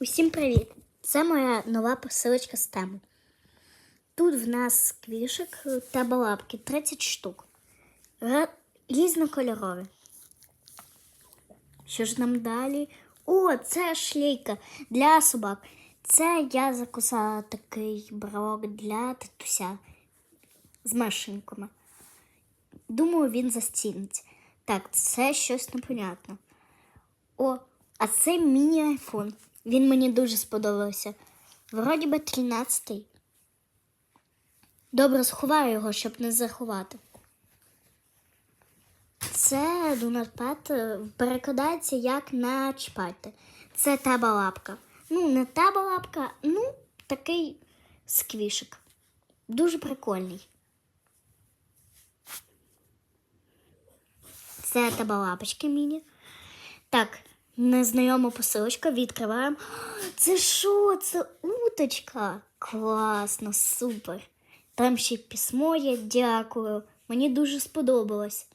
Усім привіт! Це моя нова посилочка з тему. Тут в нас сквішик та балапки 30 штук. Різнокольорові. Що ж нам далі? О, це шлейка для собак. Це я закусала такий брелок для татуся з машинками. Думаю, він застіниться. Так, це щось непонятне. О, а це міні-айфон. Він мені дуже сподобався. Вроді би 13-й. Добре, сховаю його, щоб не заховати. Це донатпад перекладається як начіпати. Це таба лапка. Ну, не таба лапка, ну, такий сквішик. Дуже прикольний. Це таба лапочки міні. Так, незнайома посилочка, відкриваємо. Це що? Це уточка? Класно, супер. Там ще письмо є, дякую. Мені дуже сподобалось.